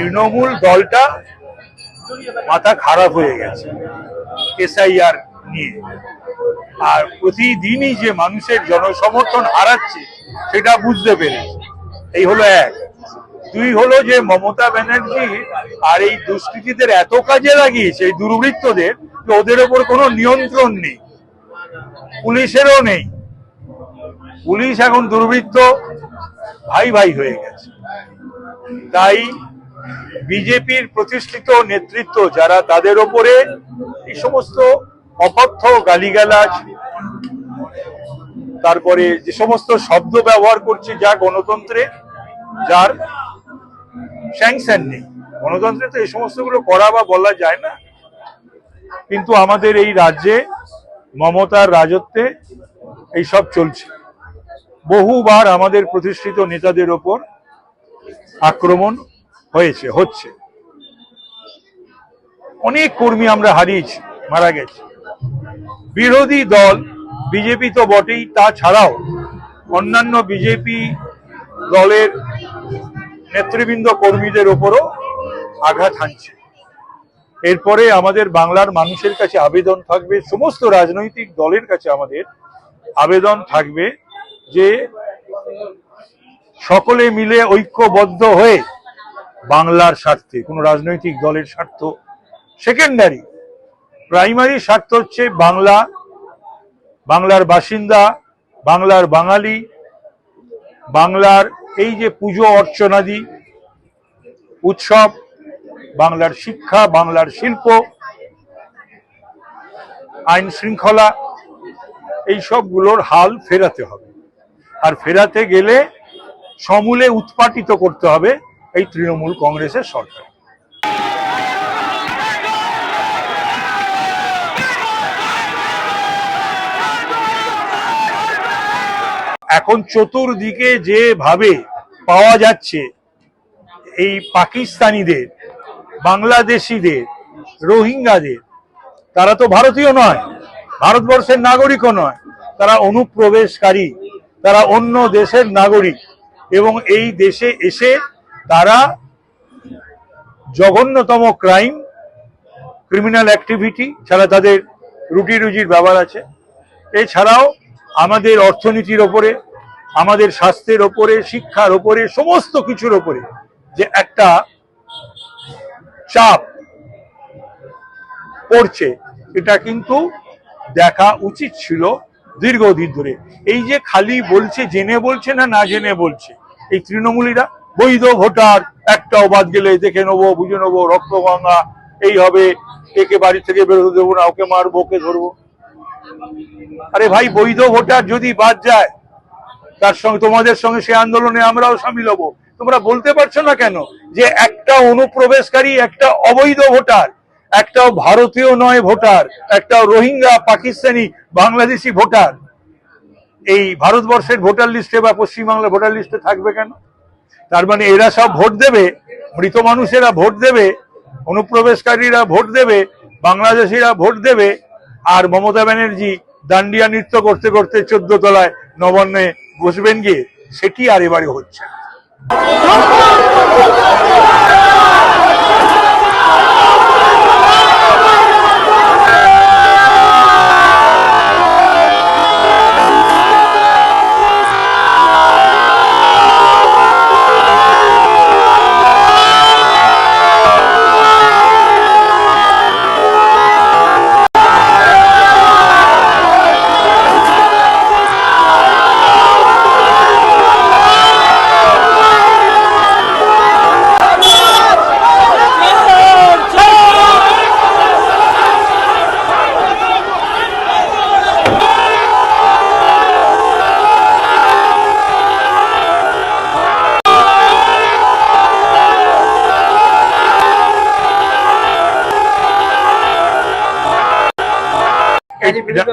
তৃণমূল দলটা মাথা খারাপ হয়ে গেছে, এসআইআর নিয়ে। আর প্রতিদিনই যে মানুষের জনসমর্থন হারাচ্ছে, সেটা বুঝতে পেরেছে। এই হলো এক। দুই হলো যে মমতা ব্যানার্জি আর এই দুষ্কৃতীদের এত কাজে লাগিয়েছে, এই দুর্বৃত্তদের, যে ওদের ওপর কোনো নিয়ন্ত্রণ নেই, পুলিশেরও নেই। পুলিশ এখন দুর্বৃত্ত, ভাই ভাই হয়ে গেছে। তাই বিজেপির প্রতিষ্ঠিত নেতৃত্ব যারা তাদের ওপরে এই সমস্ত অপথ্য গালিগালাজ, তারপরে যে সমস্ত শব্দ ব্যবহার করছে যা গণতন্ত্রে, যার স্যাংশন নেই। গণতন্ত্রে তো এই সমস্তগুলো করা বা বলা যায় না। কিন্তু আমাদের এই রাজ্যে মমতার রাজত্বে এইসব চলছে। বহুবার আমাদের প্রতিষ্ঠিত নেতাদের ওপর আক্রমণ হয়েছে, হচ্ছে। অনেক কর্মী আমরা হারিয়েছি, মারা গেছে। বিরোধী দল, বিজেপি তো বটেই, তাছাড়াও অন্যান্য বিজেপি দলের নেতৃবৃন্দ কর্মীদের ওপরও আঘাত হানছে। এরপরে আমাদের বাংলার মানুষের কাছে আবেদন থাকবে, সমস্ত রাজনৈতিক দলের কাছে আমাদের আবেদন থাকবে যে সকলে মিলে ঐক্যবদ্ধ হয়ে বাংলার স্বার্থে, কোনো রাজনৈতিক দলের স্বার্থ। সেকেন্ডারি প্রাইমারি স্বার্থ হচ্ছে বাংলা, বাংলার বাসিন্দা, বাংলার বাঙালি, বাংলার এই যে পুজো অর্চনাদি, উৎসব, বাংলার শিক্ষা, বাংলার শিল্প, আইন শৃঙ্খলা, এই সবগুলোর হাল ফেরাতে হবে। আর ফেরাতে গেলে সমূলে উৎপাটিত করতে হবে এই তৃণমূল কংগ্রেসের সরকার। এখন চতুর্দিকে যেভাবে পাওয়া যাচ্ছে, এই পাকিস্তানিদের, বাংলাদেশিদের, রোহিঙ্গাদের, তারা তো ভারতীয় নয়, ভারতবর্ষের নাগরিকও নয়, তারা অনুপ্রবেশকারী, তারা অন্য দেশের নাগরিক এবং এই দেশে এসে তারা জঘন্যতম ক্রাইম ক্রিমিনাল অ্যাক্টিভিটি ছাড়া তাদের রুটি রুজির ব্যাপার আছে। এছাড়াও আমাদের অর্থনীতির ওপরে, আমাদের স্বাস্থ্যের ওপরে, শিক্ষার ওপরে, সমস্ত কিছুর ওপরে যে একটা চাপ পড়ছে, এটা কিন্তু দেখা উচিত ছিল দীর্ঘদিন ধরে। এই যে খালি বলছে, জেনে বলছে না না জেনে বলছে, এই তৃণমূলীরা বৈধ ভোটার একটাও বাদ গেলে দেখে নেব, বুঝে নেব, রক্ত ভাঙা এই হবে, একে বাড়ি থেকে বেরোতে দেবো না, ওকে মারবো, ওকে ধরবো। আরে ভাই, বৈধ ভোটার যদি বাদ যায়, তার সঙ্গে, তোমাদের সঙ্গে সে আন্দোলনে আমরাও সামিল হব। তোমরা বলতে পারছ না কেন যে একটা অনুপ্রবেশকারী একটা অবৈধ ভোটার, একটাও ভারতীয় নয় ভোটার, একটাও রোহিঙ্গা, পাকিস্তানি, বাংলাদেশি ভোটার, এই ভারতবর্ষের ভোটার লিস্টে বা পশ্চিমবাংলার ভোটার লিস্টে থাকবে কেন? তার মানে এরা সব ভোট দেবে, মৃত মানুষেরা ভোট দেবে, অনুপ্রবেশকারীরা ভোট দেবে, বাংলাদেশিরা ভোট দেবে, আর মমতা ব্যানার্জি দান্ডিয়া নৃত্য করতে করতে চোদ্দ তলায় নবান্নে বসবেন গিয়ে, সেটি আর এবারে হচ্ছে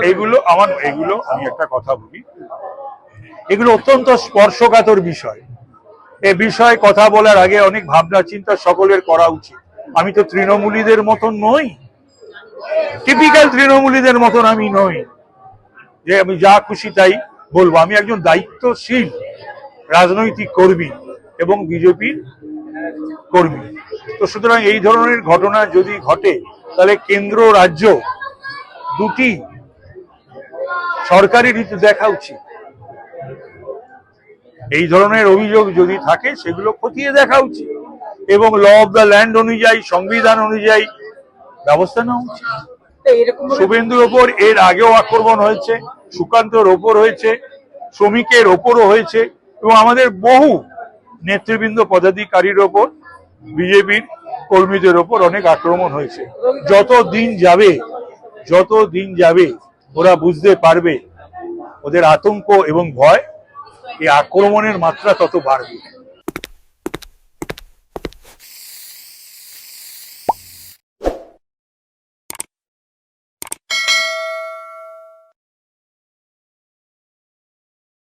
এইগুলো আমার এগুলো আমি একটা কথা বলি। এগুলো অত্যন্ত স্পর্শকাতর বিষয়। এ বিষয়ে কথা বলার আগে অনেক ভাবনা চিন্তা সকলের করা উচিত। আমি তো তৃণমূলীদের মতন নই। টিপিক্যাল তৃণমূলীদের মতন আমি নই। যে আমি যা খুশি তাই বলব। আমি একজন দায়িত্বশীল রাজনৈতিক কর্মী এবং বিজেপির কর্মী। তো সুতরাং এই ধরনের ঘটনা যদি ঘটে তাহলে কেন্দ্র রাজ্য দুটি সরকারি রীতি দেখা উচিত। এই ধরনের অভিযোগ যদি থাকে সেগুলো খতিয়ে দেখা উচিত এবং ল অফ দ্য ল্যান্ড অনুযায়ী সংবিধান অনুযায়ী ব্যবস্থা নেওয়া উচিত। শুভেন্দুর ওপর এর আগেও আক্রমণ হয়েছে সুকান্তর ওপর হয়েছে শ্রমিকের ওপরও হয়েছে এবং আমাদের বহু নেতৃবৃন্দ পদাধিকারীর ওপর বিজেপির কর্মীদের ওপর অনেক আক্রমণ হয়েছে। যত দিন যাবে যত দিন যাবে, ওরা বুঝতে পারবে। ওদের আতঙ্ক এবং ভয়, এই আক্রমণের মাত্রা তত বাড়বে।